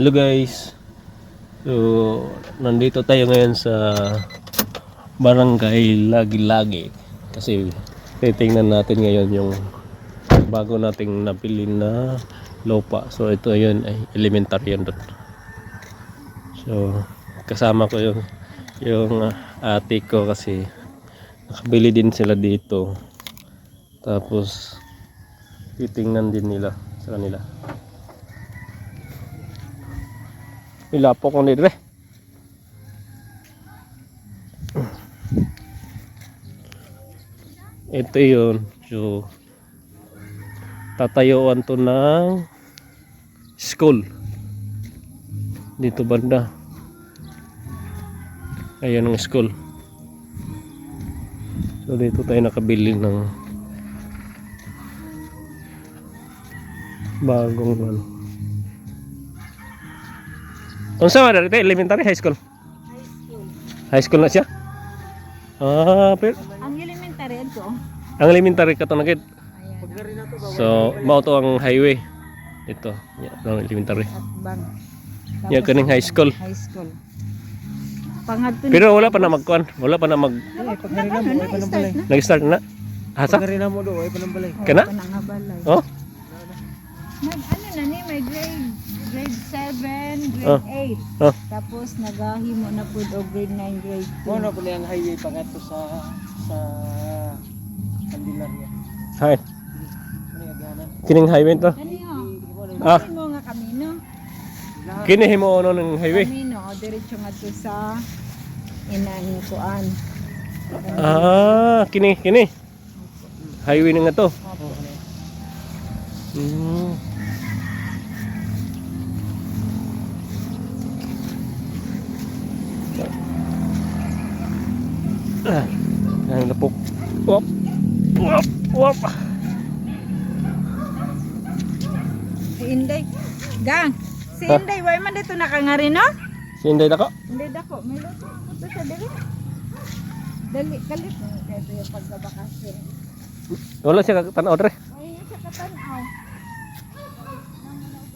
Hello guys. So, nandito tayo ngayon sa Barangay Lagi-Lagi kasi titingnan natin ngayon yung bago nating napili na lupa. So, ito yun ay elementary yun doon. So, kasama ko yung yung ate ko kasi nakabili din sila dito. Tapos titingnan din nila sa kanila. Ilapo ko ni Dre. Ito yun. So, tatayuan to ng school. Dito banda. Ayan ang school. So, dito tayo nakabili ng bagong ano. Unsa man dito elementary high school? High school. High school na siya? Ah, pero Ang elementary ito. ang elementary ka to na kid. Ayan. So, mao to ang highway. Ito, yeah, ang elementary. Bang. Yeah, kaning high school. High school. Pangadto Pero wala pa na magkuan, wala pa na mag na. nag-start na. Hasa? Karina mo do, ay panambalay. Kana? Oh. Oh, Nag, ano na ni, may grade, grade 7, grade Oh. 8. oh. Tapos nagahimo na po o grade 9, grade 2. Mo na pala ang highway pangato sa sa Candelaria. Hay. Ano? Kining highway to. Kaniyo? Ah. Ano mo nga kamino? Kini himo ono ng highway. Kamino, o diretso nga to sa inang kuan. Ah, kini kini. Highway na nga to. Opo. Mm. Ah, ang lapok. Wop. Wop. Wop. Si Inday. Gang, si Ha? Inday, way man dito nakangari, no? Sinday na ko. Hindi dako, may luto. Ito sa dali. Dali, kalit. Ito yung pagkabakasyon. Wala siya tanaw dre. Ay, sa katanaw.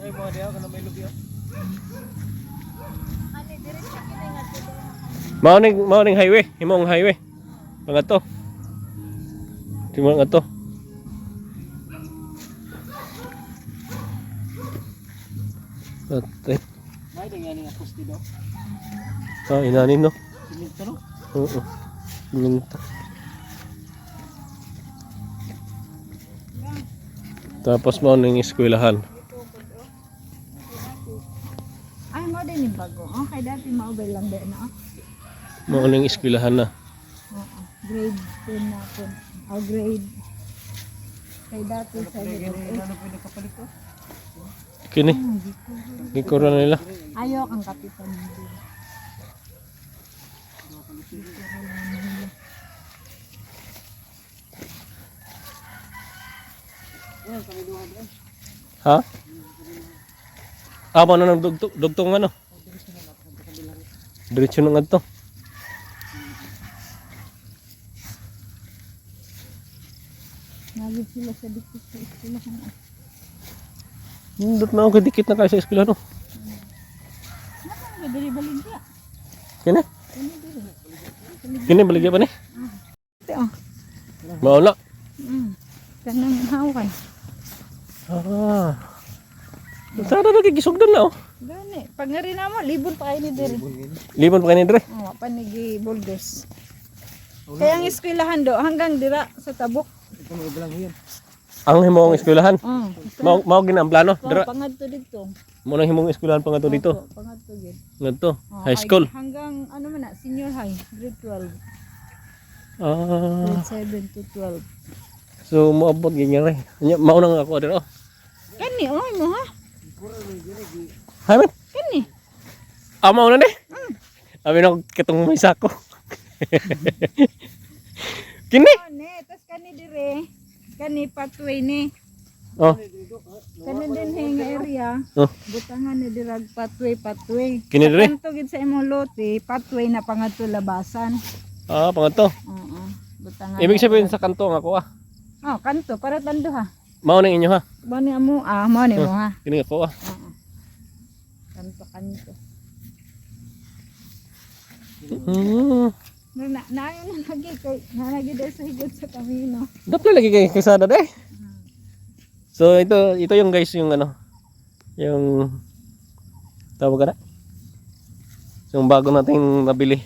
Ay mo diha kana may lubyo. Tulo. Mao ning mao ning highway, himong highway. Pangato. Timo nga to. Ate. May ding yani nga poste do. Ah, inanin no. Simento no. Oo. Minta. Tapos mo ning eskwelahan. Ay, mo din yung bago. Oh, kay dati maubay lang din, no? Mo ning eskwelahan na. Oo. Grade 10 na po. O grade. Kay dati sa grade Ano pwede kapalit to? Kini, gikura nila. Ayaw kang kapitan. Ha? Ah, mo na ng dugtong, dugtong ano? Diretso na nga to. Nagig sila sa dikit sa eskwelahan. Hindot na ako dikit na kayo sa eskwelahan. No? Kini? Kini, baligya pa ni? Ito, oh. Mauna. Mm. Kanang hawan. Ah. Sana nagigisugdan na oh. Gani. Pag nga rin na mo, libon pa kayo ni Dere. Libon pa kayo ni Dre. Oo, panigi buldos. Kaya ang eskwelahan do, hanggang dira sa tabok. Ito mo ibalang hiyan. Ang himong eskwelahan. Oo. Mao mao ang plano. Oh, Dira. pangadto dito. Mo nang himong eskwelahan pa nga to dito. Pangadto gid. Ngadto, Oo, high ay- school. Hanggang ano man na, senior high, grade 12. Ah. Grade 7 to 12. So moabot ganyan rin. Nya mauna nga ako dira oh. Kani, oy mo ha? Hay man. Kani. Ah, mauna ni. Abi na kitong may sako. Kini. Oh, ne, tas kani dire. Kani pathway ni. Oh. Kani din hang area. Oh. Butangan ni dirag pathway, pathway. Kini dire? Kanto gid sa imong lote, pathway na pangadto labasan. Ah, pangato. Oo. Butangan. Ibig sabihin sa kanto nga ako ah. Oh, kanto para tando ha. Mao ning inyo ha. Bani amo ah, mo ni mo ha. Kini ako ah. Oo. kanto-kanto. Hmm. Na, na, naayon na lagi kay nalagi dahil sa higod sa kamino. Dapat lagi kay kasada deh. So ito ito yung guys yung ano yung tawag ka na? Yung bago nating nabili.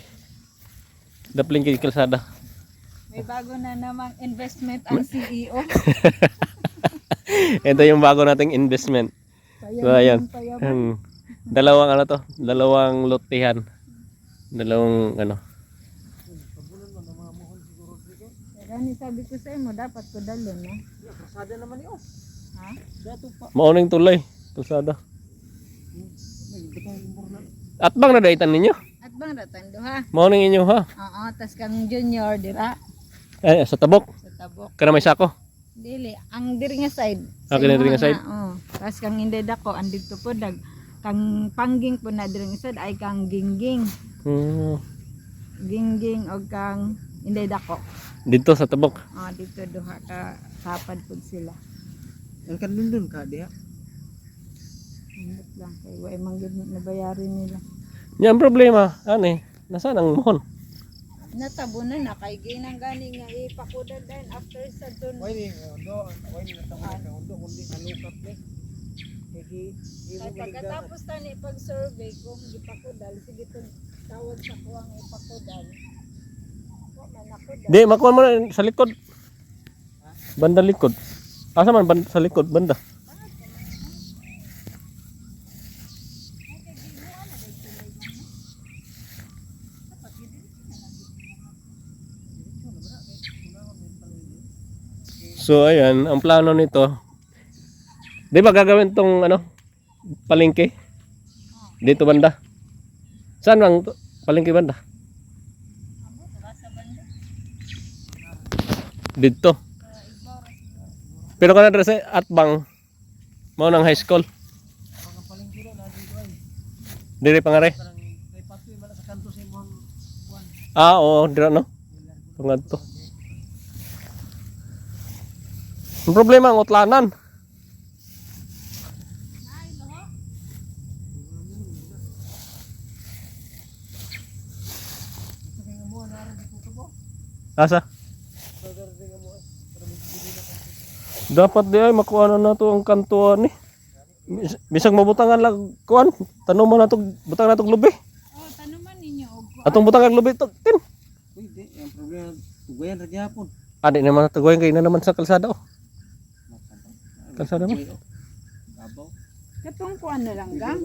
Dapat kay kalsada. May bago na namang investment ang CEO. ito yung bago nating investment. So ayan. Hmm. Dalawang ano to, dalawang lotihan. Dalawang ano. Kaya ni sabi ko sa mo dapat ko dalon no. Kasada naman yun. Ha? Dato pa. Mauning tulay, kalsada. Na. At bang nadaitan ninyo? At bang ratan duha? Mauning inyo ha? Oo, tas kang junior dira Eh, sa tabok. sa tabok. Kana may sako. Dili, ang diri nga side. Ah, kini diri nga side? Oo. Tas kang hindi dako andito po dag kang pangging po na diri nga side ay kang gingging. Hmm. Gingging o kang hindi dako. Dito sa tabok. Ah, dito duha ka kapad pud sila. Ang kanun dun ka diha. Hindot lang kay way man gyud nabayarin nila. Yan problema, ani, nasaan ang mohon? Natabunan na kay ginang gani nga ipakudan din after sa dun. Why ni undo, why ni natawag ka undo kundi alukat ni. Kay pagkatapos tani pag-survey kung gipakudal sige tun tawag sa kuwang ipakudal. Di, makuha mo na sa likod. Banda likod. Asa man banda, sa likod, banda. So ayan, ang plano nito. Di ba gagawin tong ano? Palengke? Dito banda. Saan ang palengke banda? Dito. Pero kana dre sa Atbang mao nang high school. Dire pangare. Ah, oo, dira no. Tungadto. Ang problema ang utlanan. Ito kay nga mo na rin dito tubo. Asa? So dar din nga mo ay. Para may bibili na kanto. Dapat di ay makuha na nato ang kantuan ni. Bis- Bisag mabutangan lang kuan. Tanong mo na to, butang na to lubi. Oh, tanuman ninyo og Atong butang ang lubi to, tin. Uy, di, ang problema tugayan ra gyapon. Adi naman natugoy kay na naman sa kalsada oh. Kalsada mo? Abaw. katong kuan na lang gang.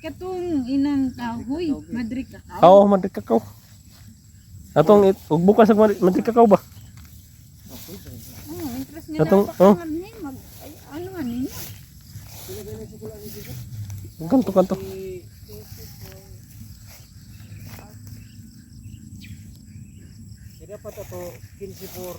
Katong inang kahoy, madri ka Oo, madri kakao. Atong it, ug bukas ang madri madri kakao ba? Nga Katong- oh. ano man ninyo? Kanto kanto. Kaya dapat ato 15 for